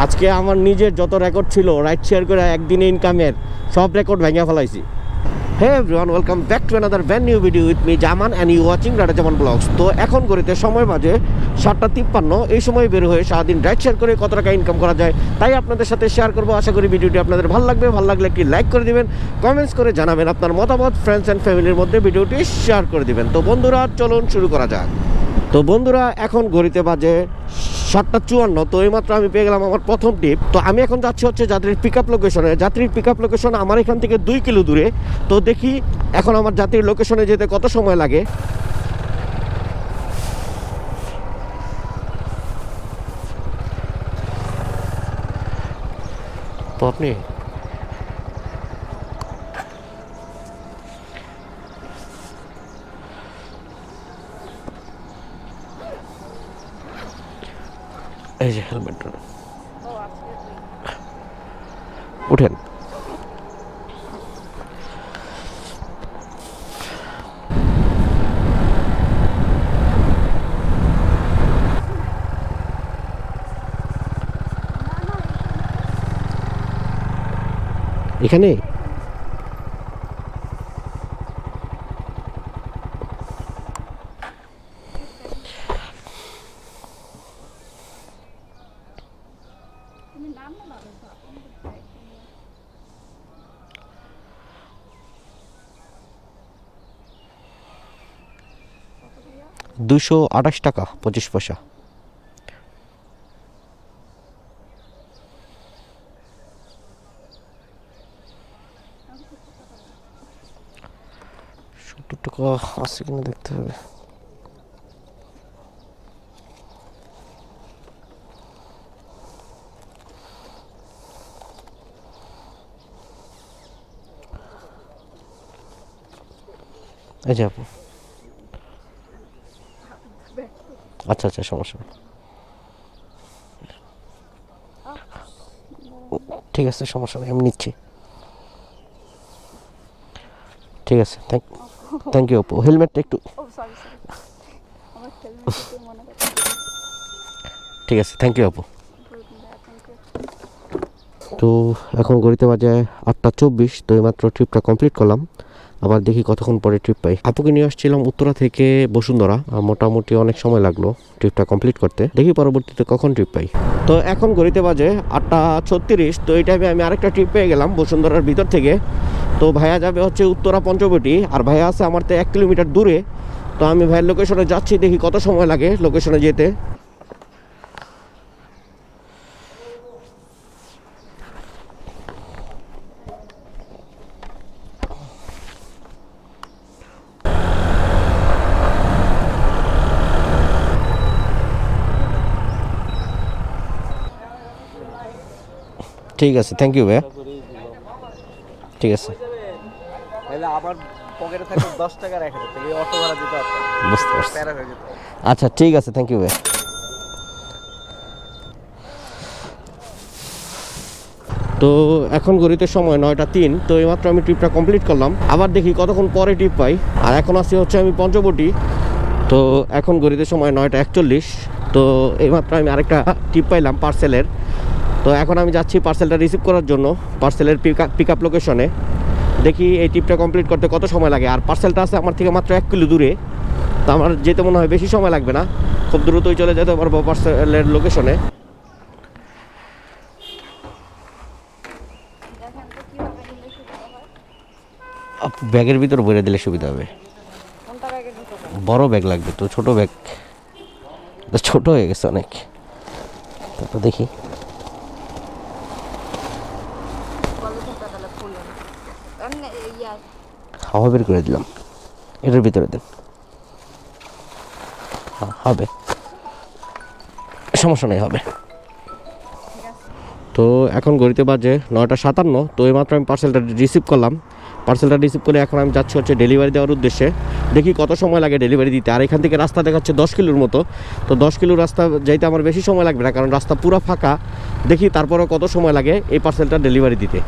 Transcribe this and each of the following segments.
আজকে আমার নিজের যত রেকর্ড ছিল রাইট শেয়ার করে একদিনে ইনকামের সব রেকর্ড ভেঙে ফেলাইছি। Hey everyone welcome back to another brand new video with me Zaman and you watching রাডা Zaman vlogs তো এখন করিতে সময় বাজে সাতটা তিপ্পান্ন। এই সময় বের হয়ে সারাদিন রাইড শেয়ার করে কত টাকা ইনকাম করা যায় তাই আপনাদের সাথে শেয়ার করব। আশা করি ভিডিওটি আপনাদের ভালো লাগবে। ভালো লাগলে একটি লাইক করে দিবেন কমেন্টস করে জানাবেন, আপনার মতামত ফ্রেন্ডস অ্যান্ড ফ্যামিলির মধ্যে ভিডিওটি শেয়ার করে দিবেন। তো বন্ধুরা, চলুন শুরু করা যাক। তো বন্ধুরা, এখন ঘড়িতে বাজে সাতটা চুয়ান্ন, তো এইমাত্র আমি পেয়ে গেলাম আমার প্রথম টিপ। তো আমি এখন যাচ্ছি হচ্ছে যাত্রীর পিক আপ লোকেশনে যাত্রীর পিক আপ লোকেশন আমার এখান থেকে দুই কিলো দূরে। তো দেখি এখন আমার যাত্রীর লোকেশনে যেতে কত সময় লাগে। তো আপনি হেলমেট উঠেন। এখানে? দুশো আঠাশ টাকা পঁচিশ পয়সা। সত্তর টাকা আছে কিনা দেখতে হবে। যে আপু। আচ্ছা আচ্ছা সমস্যা নেই। ঠিক আছে সমস্যা নেই আমি নিচ্ছি। ঠিক আছে থ্যাংক থ্যাংক ইউ আপু হেলমেটটা একটু করতে ঠিক আছে থ্যাংক ইউ আপু তো এখন গড়িতে বাজে আটটা চব্বিশ তো এইমাত্র ট্রিপটা কমপ্লিট করলাম। আবার দেখি কতক্ষণ পরে ট্রিপ পাই। আপুকে নিয়ে আসছিলাম উত্তরা থেকে বসুন্ধরা মোটামুটি অনেক সময় লাগল ট্রিপটা কমপ্লিট করতে। দেখি পরবর্তীতে কখন ট্রিপ পাই। তো এখন ঘড়িতে বাজে আটটা ছত্রিশ, তো এই টাইমে আমি আরেকটা ট্রিপ পেয়ে গেলাম বসুন্ধরার ভিতর থেকে। তো ভাইয়া যাবে হচ্ছে উত্তরা পঞ্চবটি, আর ভাইয়া আছে আমার তো এক কিলোমিটার দূরে। তো আমি ভাইয়ের লোকেশনে যাচ্ছি, দেখি কত সময় লাগে লোকেশনে যেতে। ঠিক আছে থ্যাংক ইউ ভাইয়া। ঠিক আছে। আবার পকেটে থাকবে দশ টাকা রেখে অটো ভাড়া দিতে বুঝতে পারছি। প্যারা যেত আচ্ছা ঠিক আছে থ্যাংক ইউ ভাই তো এখন ঘড়িতে সময় নয়টা তিন তো এইমাত্র আমি ট্রিপটা কমপ্লিট করলাম। আবার দেখি কতক্ষণ পরে ট্রিপ পাই। আর এখন আসছি হচ্ছে আমি পঞ্চবটি। তো এখন ঘড়িতে সময় নয়টা একচল্লিশ। তো এইমাত্র আমি আরেকটা ট্রিপ পাইলাম পার্সেলের তো এখন আমি যাচ্ছি পার্সেলটা রিসিভ করার জন্য পার্সেলের পিক আপ লোকেশনে দেখি এই ট্রিপটা কমপ্লিট করতে কত সময় লাগে। আর পার্সেলটা আছে আমার থেকে মাত্র এক কিলো দূরে তো আমার যেতে মনে হয় বেশি সময় লাগবে না। খুব দ্রুতই চলে যেতে পারব পার্সেলের লোকেশনে ব্যাগের ভিতর ভরে দিলে সুবিধা হবে। বড় ব্যাগ লাগবে তো ছোট ব্যাগ। তো ছোট হয়ে গেছে অনেক। তারপর দেখি। হাওয়া বের করে দিলাম। এটার ভিতরে দেন। হ্যাঁ, হবে। সমস্যা নেই হবে। তো এখন ঘড়িতে বাজে নয়টা সাতান্ন তো এইমাত্র আমি পার্সেলটা রিসিভ করলাম। পার্সেলটা রিসিভ করে এখন আমি যাচ্ছি হচ্ছে ডেলিভারি দেওয়ার উদ্দেশ্যে। দেখি কত সময় লাগে ডেলিভারি দিতে। আর এখান থেকে রাস্তা দেখাচ্ছে দশ কিলোর মতো। তো দশ কিলো রাস্তা যাইতে আমার বেশি সময় লাগবে না কারণ রাস্তা পুরো ফাঁকা। দেখি তারপরে কত সময় লাগে এই পার্সেলটা ডেলিভারি দিতে।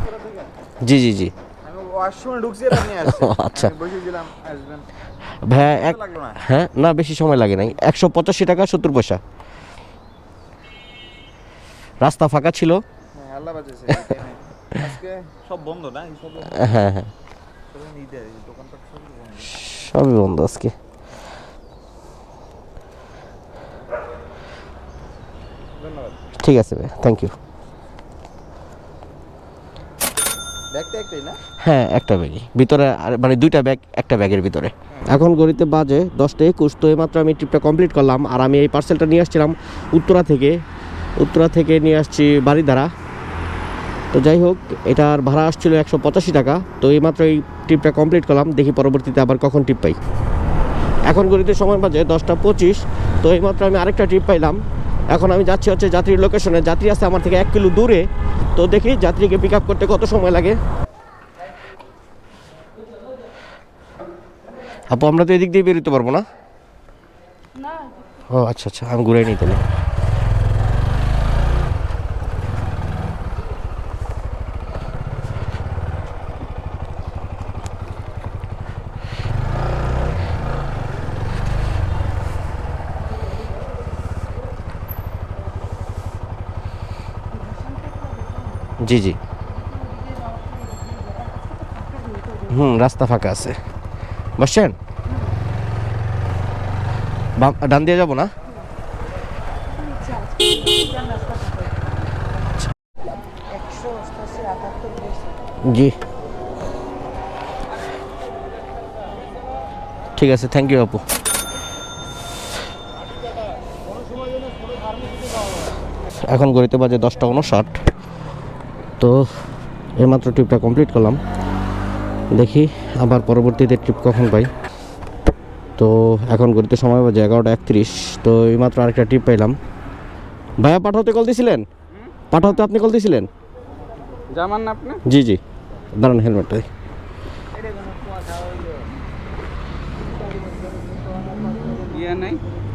জি জি জি। ওয়াশরুমে ঢুকছি আর আপনি আসছেন আচ্ছা। বসেছিলাম আসবেন। ভাইয়া এক হ্যাঁ না বেশি সময় লাগে নাই। একশো পঁচাশি টাকা সত্তর পয়সা। রাস্তা ফাঁকা ছিল। হ্যাঁ সব বন্ধ না? হ্যাঁ হ্যাঁ। সবই বন্ধ। আজকে। ঠিক আছে ভাই থ্যাংক ইউ ব্যাগটা একটাই না? হ্যাঁ একটা ব্যাগই। ভিতরে আর- মানে দুইটা ব্যাগ একটা ব্যাগের ভিতরে। এখন গড়িতে বাজে দশটা একুশ তো এইমাত্র আমি ট্রিপটা কমপ্লিট করলাম। আর আমি এই পার্সেলটা নিয়ে আসছিলাম উত্তরা থেকে। উত্তরা থেকে নিয়ে আসছি বাড়িধারা তো যাই হোক এটার ভাড়া আসছিল একশো পঁচাশি টাকা। তো এইমাত্র এই ট্রিপটা কমপ্লিট করলাম। দেখি পরবর্তীতে আবার কখন ট্রিপ পাই। এখন গড়িতে সময় বাজে দশটা পঁচিশ। তো এইমাত্র আমি আরেকটা ট্রিপ পাইলাম। এখন আমি যাচ্ছি হচ্ছে যাত্রীর লোকেশনে যাত্রী আছে আমার থেকে এক কিলো দূরে। তো দেখি যাত্রীকে পিক আপ করতে কত সময় লাগে। আপু আমরা তো এদিক দিয়ে বেরোতে পারব না? না। ও আচ্ছা আচ্ছা আমি ঘুরে নিই তাহলে। জি জি। হুম, রাস্তা ফাঁকা আছে। বসছেন? ডান দিয়ে যাব না? জি। ঠিক আছে থ্যাংক ইউ আপু। এখন গড়িতে বাজে দশটা উনষাট তো এইমাত্র ট্রিপটা কমপ্লিট করলাম। দেখি আবার পরবর্তীতে ট্রিপ কখন পাই। তো এখন গড়িতে সময় বাজে এগারোটা একত্রিশ তো এইমাত্র আরেকটা ট্রিপ পাইলাম। ভাইয়া পাঠাতে কল দিয়েছিলেন পাঠাতে আপনি কল দিয়েছিলেন জামান না আপনি? জি জি। দাঁড়ান হেলমেটটা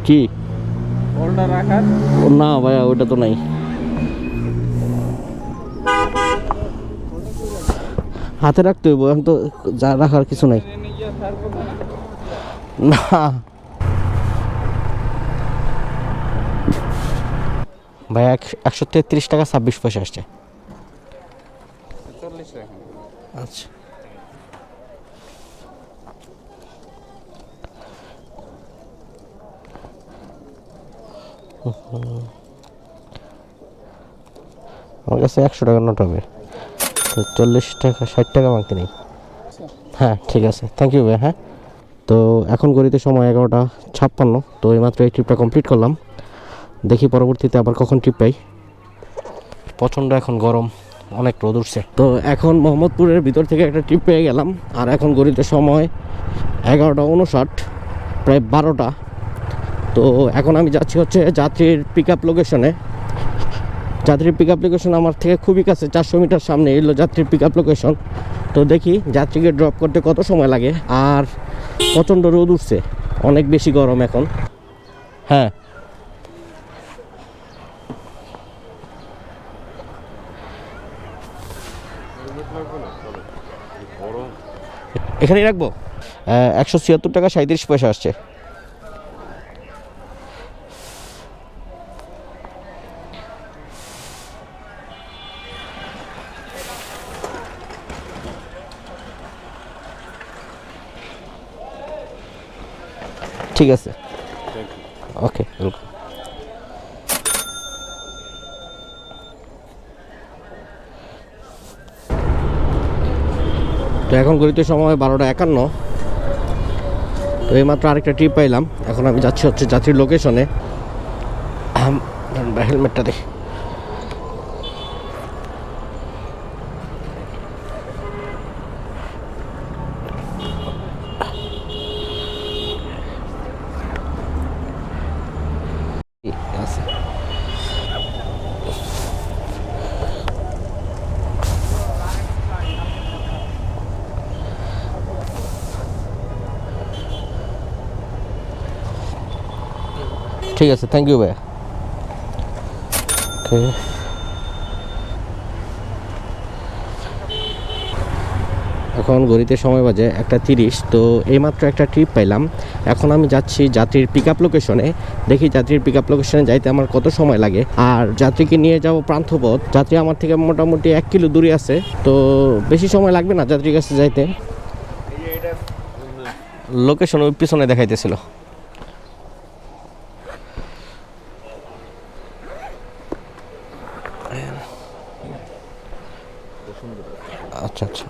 কি? রাখার না ভাইয়া ওইটা তো নাই। হাতে রাখতে হইব, এখন তো যা রাখার কিছু নাই। না। ভাই একশো তেত্রিশ টাকা ছাব্বিশ পয়সা আসছে। আচ্ছা। আমার কাছে একশো টাকার নোট হবে। তো চল্লিশ টাকা, ষাট টাকা মাংতে নেই। হ্যাঁ ঠিক আছে। থ্যাংক ইউ ভাই হ্যাঁ। তো এখন গড়িতে সময় এগারোটা ছাপ্পান্ন। তো এইমাত্র এই ট্রিপটা কমপ্লিট করলাম। দেখি পরবর্তীতে আবার কখন ট্রিপ পাই। প্রচণ্ড এখন গরম, অনেক রোদ উঠছে। তো এখন মোহাম্মদপুরের ভিতর থেকে একটা ট্রিপ পেয়ে গেলাম। আর এখন গড়িতে সময় এগারোটা উনষাট প্রায় বারোটা। তো এখন আমি যাচ্ছি হচ্ছে যাত্রীর পিক আপ লোকেশনে যাত্রীর পিক আপ লোকেশন আমার থেকে খুবই কাছে, চারশো মিটার সামনে এলো যাত্রীর পিক আপ লোকেশন তো দেখি যাত্রীকে ড্রপ করতে কত সময় লাগে, আর প্রচণ্ড রোদ উঠছে, অনেক বেশি গরম এখন। হ্যাঁ। এখানেই রাখব? একশো ছিয়াত্তর টাকা সাঁত্রিশ পয়সা আসছে। ঠিক আছে। ওকে ওয়েলকাম তো এখন গড়িতে সময় বারোটা একান্ন। তো এইমাত্র আরেকটা ট্রিপ পাইলাম। এখন আমি যাচ্ছি হচ্ছে যাত্রীর লোকেশনে হেলমেটটা দেখি ঠিক আছে ঠিক আছে থ্যাংক ইউ ভাইয়া ওকে এখন ঘড়িতে সময় বাজে একটা তিরিশ, তো এইমাত্র একটা ট্রিপ পাইলাম। এখন আমি যাচ্ছি যাত্রীর পিক আপ লোকেশনে দেখি যাত্রীর পিক আপ লোকেশনে যাইতে আমার কত সময় লাগে। আর যাত্রীকে নিয়ে যাব প্রান্তপথ। যাত্রী আমার থেকে মোটামুটি এক কিলো দূরে আছে, তো বেশি সময় লাগবে না যাত্রীর কাছে যাইতে? লোকেশন ওই পিছনে দেখাইতেছিল। আচ্ছা আচ্ছা।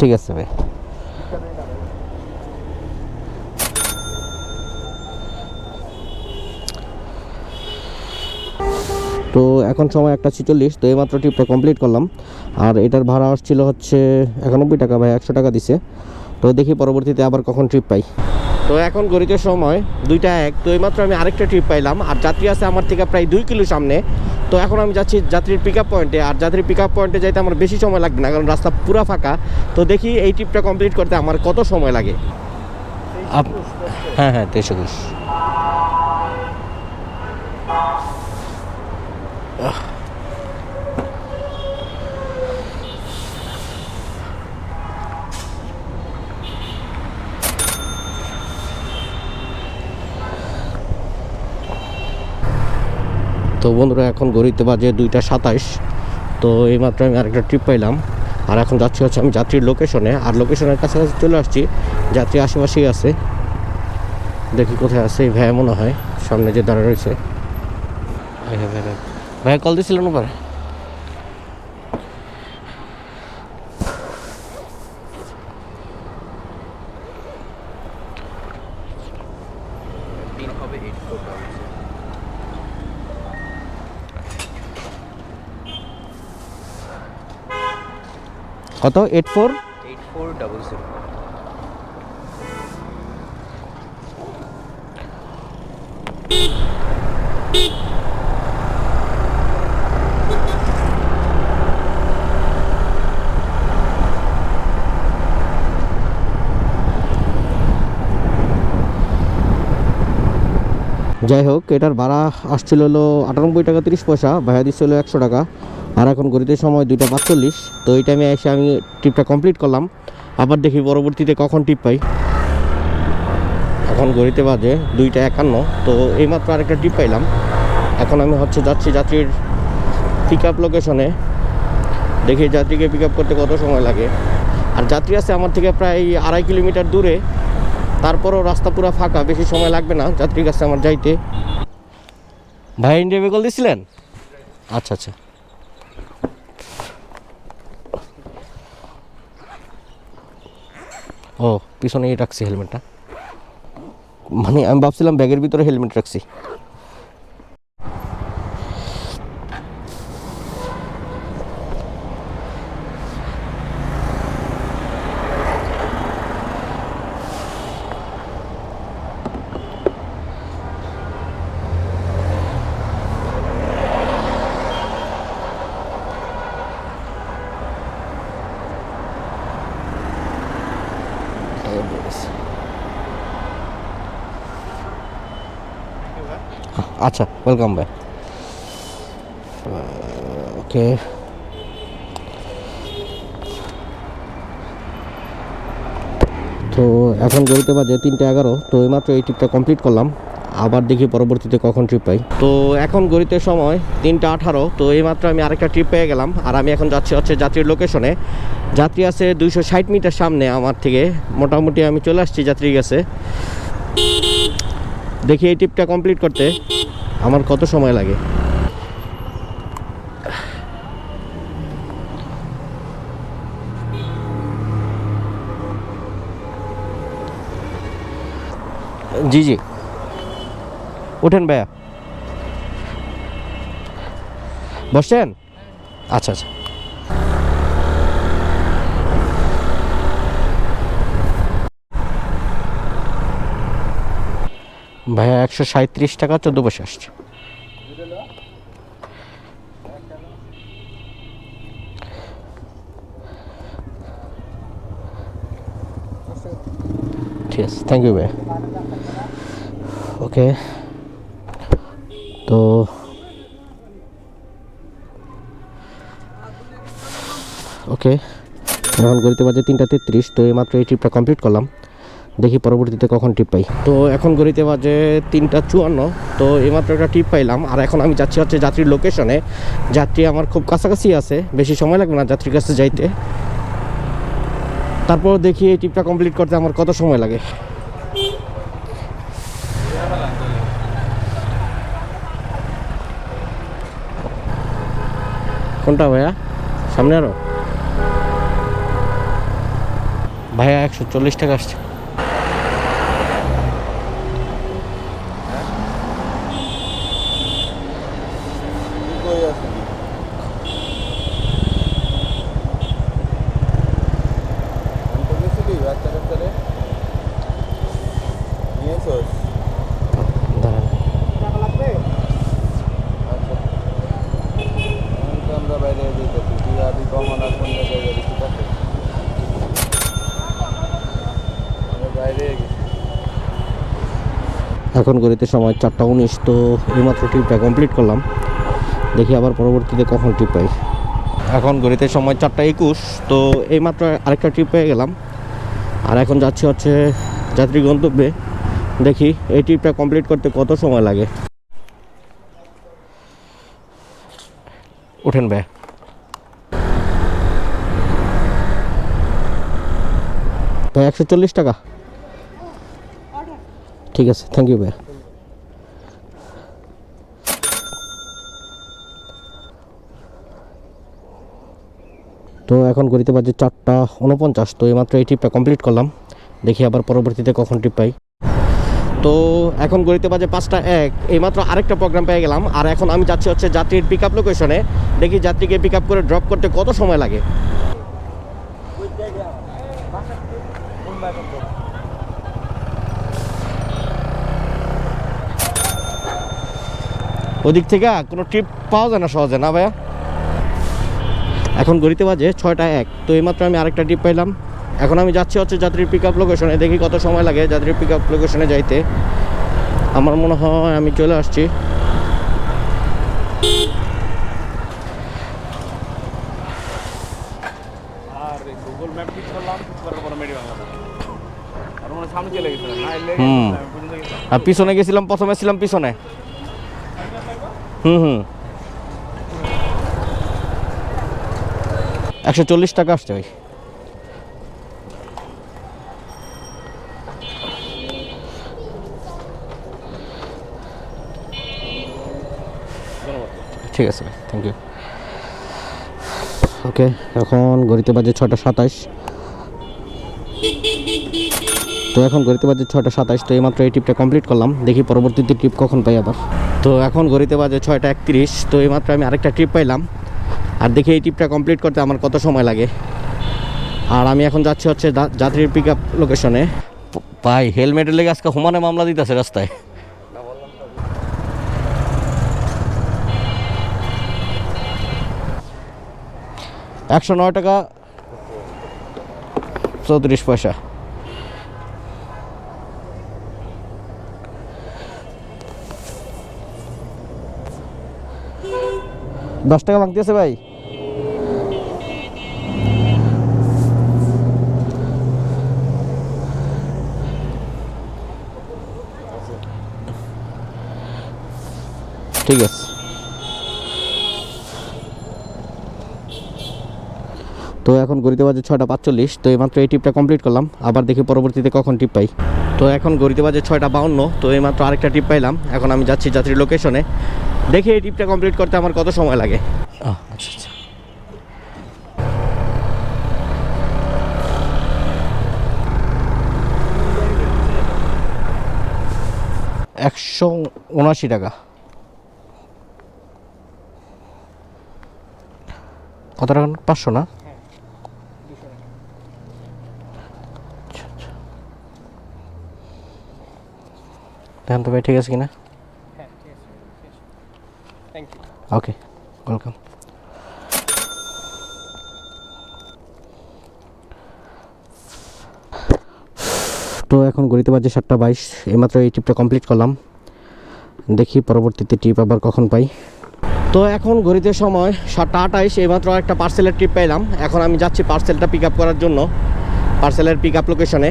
ঠিক আছে, ভাই। তো এখন সময় একটা ছিচল্লিশ, তো এইমাত্র ট্রিপটা কমপ্লিট করলাম। আর এটার ভাড়া আসছিল হচ্ছে একানব্বই টাকা ভাই, একশো টাকা দিছে। তো দেখি পরবর্তীতে আবার কখন ট্রিপ পাই। তো এখন গড়িতে সময় দুইটা এক, তো এইমাত্র আমি আরেকটা ট্রিপ পাইলাম। আর যাত্রী আছে আমার থেকে প্রায় দুই কিলো সামনে। তো এখন আমি যাচ্ছি যাত্রীর পিক আপ পয়েন্টে আর যাত্রীর পিক আপ পয়েন্টে যাইতে আমার বেশি সময় লাগবে না, কারণ রাস্তা পুরা ফাঁকা। তো দেখি এই ট্রিপটা কমপ্লিট করতে আমার কত সময় লাগে। হ্যাঁ হ্যাঁ তেইশে একুশ তো বন্ধুরা এখন গড়িতে বাজে দুইটা সাতাইশ। তো এইমাত্র আমি আরেকটা ট্রিপ পাইলাম। আর এখন যাচ্ছি হচ্ছে আমি যাত্রীর লোকেশনে আর লোকেশনের কাছাকাছি চলে আসছি। যাত্রী আশেপাশেই আছে। দেখি কোথায় আছে এই ভাইয়া মনে হয়। সামনে যে দাঁড়া রয়েছে। ভাইয়া কল দিয়েছিলেন ওপারে পিন হবে এইট ফোর ডাবল কত? Eight four eight four double zero যাই হোক এটার ভাড়া আসছিল হলো আটানব্বই টাকা তিরিশ পয়সা ভাইয়া দিচ্ছিল একশো টাকা। আর এখন ঘড়িতে সময় দুইটা পাঁচচল্লিশ। তো এই টাইমে এসে আমি ট্রিপটা কমপ্লিট করলাম। আবার দেখি পরবর্তীতে কখন ট্রিপ পাই। এখন ঘড়িতে বাজে দুইটা একান্ন। তো এইমাত্র আরেকটা ট্রিপ পাইলাম। এখন আমি হচ্ছে যাচ্ছি যাত্রীর পিক আপ লোকেশনে দেখি যাত্রীকে পিক আপ করতে কত সময় লাগে। আর যাত্রী আছে আমার থেকে প্রায় আড়াই কিলোমিটার দূরে। তারপরও রাস্তা পুরো ফাঁকা, বেশি সময় লাগবে না যাত্রীর কাছে আমার যাইতে। ভাই, ইন্ডিয়া বেগল দিছিলেন? আচ্ছা আচ্ছা। ও পিছনেই রাখছি হেলমেটটা মানে আমি ভাবছিলাম ব্যাগের ভিতরে হেলমেট রাখছি। আচ্ছা ওয়েলকাম ভাই ওকে তো এখন গড়িতে বাজে তিনটে এগারো, তো এইমাত্র এই ট্রিপটা কমপ্লিট করলাম। আবার দেখি পরবর্তীতে কখন ট্রিপ পাই। তো এখন গড়িতে সময় তিনটা আঠারো, তো এইমাত্র আমি আরেকটা ট্রিপ পেয়ে গেলাম। আর আমি এখন যাচ্ছি হচ্ছে যাত্রীর লোকেশনে যাত্রী আছে দুইশো ষাট মিটার সামনে আমার থেকে। মোটামুটি আমি চলে আসছি যাত্রীর কাছে। দেখি এই ট্রিপটা কমপ্লিট করতে। আমার কত সময় লাগে? জি জি। ওঠেন ভাইয়া। বসছেন? আচ্ছা আচ্ছা। ভাইয়া একশো সাঁত্রিশ টাকা, চোদ্দ পয়সা আসছে। ঠিক আছে থ্যাংক ইউ ভাই ওকে তো ওকে এখন গড়িতে বাজে তিনটা তেত্রিশ, তো এইমাত্র এই ট্রিপটা কমপ্লিট করলাম। দেখি পরবর্তীতে কখন ট্রিপ পাই। তো এখন গড়িতে বাজে তিনটা চুয়ান্ন, তো এইমাত্র একটা ট্রিপ পাইলাম। আর এখন আমি যাচ্ছি হচ্ছে যাত্রীর লোকেশনে যাত্রী আমার খুব কাছাকাছি আছে, বেশি সময় লাগবে না যাত্রীর কাছে যাইতে। তারপর দেখি এই ট্রিপটা কমপ্লিট করতে আমার কত সময় লাগে। কোনটা ভাইয়া? সামনে আরও? ভাইয়া একশো চল্লিশ টাকা আসছে। দাঁড়ান। আচ্ছা। এখন তো আমরা বাইরে যেতেছি তুই আদি কমন আর কোন জায়গায় যাবি ঠিক আছে? বাইরে এখন গড়িতে সময় চারটা উনিশ তো এইমাত্র ট্রিপটা কমপ্লিট করলাম। দেখি আবার পরবর্তীতে কখন ট্রিপ পাই। এখন গড়িতে সময় চারটা একুশ তো এইমাত্র আরেকটা ট্রিপ পেয়ে গেলাম। আর এখন যাচ্ছি হচ্ছে যাত্রী গন্তব্যে। দেখি এই ট্রিপটা কমপ্লিট করতে কত সময় লাগে? উঠেন ভাই। ভাই একশো চল্লিশ টাকা? ঠিক আছে থ্যাংক ইউ ভাই। তো এখন করিতে পারছি চারটা উনপঞ্চাশ তো এইমাত্র এই ট্রিপটা কমপ্লিট করলাম। দেখি আবার পরবর্তীতে কখন ট্রিপ পাই। তো এখন গড়িতে বাজে পাঁচটা এক। এইমাত্র আরেকটা প্রোগ্রাম পেয়ে গেলাম। আর এখন আমি যাচ্ছি হচ্ছে যাত্রীর পিক আপ লোকেশনে দেখি যাত্রীকে পিক আপ করে ড্রপ করতে কত সময় লাগে। ওদিক থেকে কোনো ট্রিপ পাওয়া যায় না সহজে, না ভাইয়া? এখন গড়িতে বাজে ছয়টা এক। তো এইমাত্র আমি আরেকটা ট্রিপ পাইলাম এখন আমি যাচ্ছি হচ্ছে যাত্রীর পিক আপ লোকেশনে দেখি কত সময় লাগে যাত্রীর পিক আপ লোকেশনে যাইতে। আমার মনে হয় আমি চলে আসছি। হুম। আর পিছনে গেছিলাম প্রথমে ছিলাম পিছনে। হুম হুম। একশো চল্লিশ টাকা আসছে ভাই। ঠিক আছে ভাই থ্যাংক ইউ ওকে এখন ঘড়িতে বাজে ছটা সাতাশ তো এখন ঘড়িতে বাজে ছয়টা সাতাশ তো এইমাত্র এই ট্রিপটা কমপ্লিট করলাম। দেখি পরবর্তীতে ট্রিপ কখন পাই আবার। তো এখন ঘড়িতে বাজে ছয়টা একত্রিশ, তো এইমাত্র আমি আরেকটা ট্রিপ পাইলাম। আর দেখি এই ট্রিপটা কমপ্লিট করতে আমার কত সময় লাগে। আর আমি এখন যাচ্ছি হচ্ছে যাত্রীর পিক আপ লোকেশনে ভাই হেলমেটের লেগে আজকে হুমানে মামলা দিতেছে রাস্তায়। একশো নয় টাকা। চৌত্রিশ পয়সা। দশ টাকা ভাঙতেছে ভাই। ঠিক আছে। এখন গড়িতে বাজে ছয়টা পাঁচচল্লিশ, তো এইমাত্র এই টিপটা কমপ্লিট করলাম। আবার দেখি পরবর্তীতে কখন টিপ পাই। তো এখন গড়িতে বাজে ছয়টা বাউন্ন, তো এইমাত্র আরেকটা টিপ পাইলাম। এখন আমি যাচ্ছি যাত্রীর লোকেশনে দেখি এই টিপটা কমপ্লিট করতে আমার কত সময় লাগে। আচ্ছা আচ্ছা। একশো উনআশি টাকা। কত টাকা? পাঁচশো না আচ্ছা, আচ্ছা। দেখেন তো ভাই ঠিক আছে কিনা? ওকে ওয়েলকাম তো এখন ঘড়িতে বাজে সাতটা বাইশ এইমাত্র এই ট্রিপটা কমপ্লিট করলাম। দেখি পরবর্তীতে ট্রিপ আবার কখন পাই। তো এখন ঘড়িতে সময় সাতটা আটাইশ এইমাত্র একটা পার্সেলের ট্রিপ পেলাম এখন আমি যাচ্ছি পার্সেলটা পিক আপ করার জন্য পার্সেলের পিক আপ লোকেশনে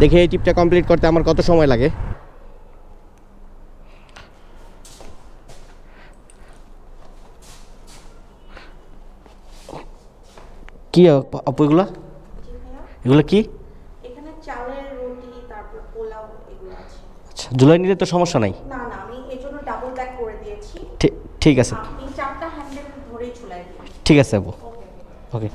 দেখি এই ট্রিপটা কমপ্লিট করতে আমার কত সময় লাগে। কি আপ- এগুলা? এগুলো কি? আচ্ছা জুলাই নিলে তো সমস্যা নাই? ঠিক আছে। ঠিক আছে আপু। ওকে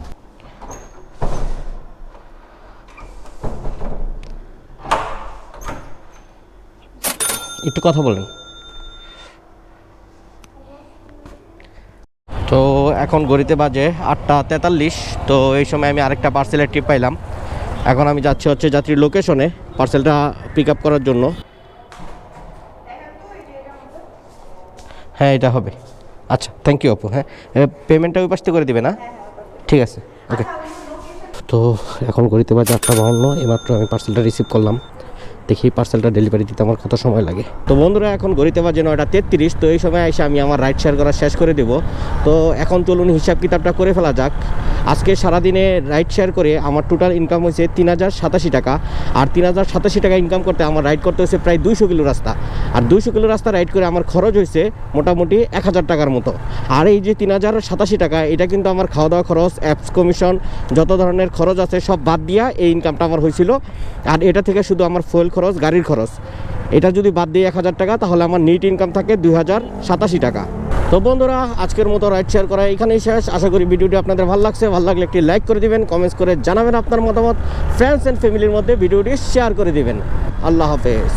একটু কথা বলেন। তো এখন গড়িতে বাজে আটটা তেতাল্লিশ। তো এই সময় আমি আরেকটা পার্সেলের ট্রিপ পাইলাম। এখন আমি যাচ্ছি হচ্ছে যাত্রীর লোকেশনে পার্সেলটা পিক আপ করার জন্য। হ্যাঁ এটা হবে। আচ্ছা থ্যাংক ইউ আপু হ্যাঁ। পেমেন্টটা ওই পাশ করে দিবে না? ঠিক আছে ওকে তো এখন গড়িতে বাজে আটটা বাহান্ন, এইমাত্র আমি পার্সেলটা রিসিভ করলাম। দেখি পার্সেলটা ডেলিভারি দিতে আমার কত সময় লাগে। তো বন্ধুরা, এখন ঘড়িতে বাজে নয়টা তেত্রিশ, তো এই সময় এসে আমি আমার রাইড শেয়ার করা শেষ করে দেব। তো এখন চলুন হিসাব কিতাবটা করে ফেলা যাক। আজকে সারাদিনে রাইড শেয়ার করে আমার টোটাল ইনকাম হয়েছে তিন হাজার সাতাশি টাকা। আর তিন হাজার সাতাশি টাকা ইনকাম করতে আমার রাইড করতে হয়েছে প্রায় দুইশো কিলো রাস্তা। আর দুইশো কিলো রাস্তা রাইড করে আমার খরচ হয়েছে মোটামুটি এক হাজার টাকার মতো। আর এই যে তিন হাজার সাতাশি টাকা, এটা কিন্তু আমার খাওয়া দাওয়া খরচ অ্যাপস কমিশন যত ধরনের খরচ আছে সব বাদ দিয়া এই ইনকামটা আমার হয়েছিল। আর এটা থেকে শুধু আমার ফুয়েল খরচ, গাড়ির খরচ। এটা যদি বাদ দিয়ে এক হাজার টাকা, তাহলে আমার নেট ইনকাম থাকে দুই হাজার সাতাশি টাকা। তো বন্ধুরা, আজকের মতো রাইড শেয়ার করা এখানেই শেষ। আশা করি ভিডিওটি আপনাদের ভালো লাগছে। ভালো লাগলে একটি লাইক করে দিবেন কমেন্টস করে জানাবেন আপনার মতামত। ফ্রেন্ডস অ্যান্ড ফ্যামিলির মধ্যে ভিডিওটি শেয়ার করে দিবেন। আল্লাহ হাফেজ।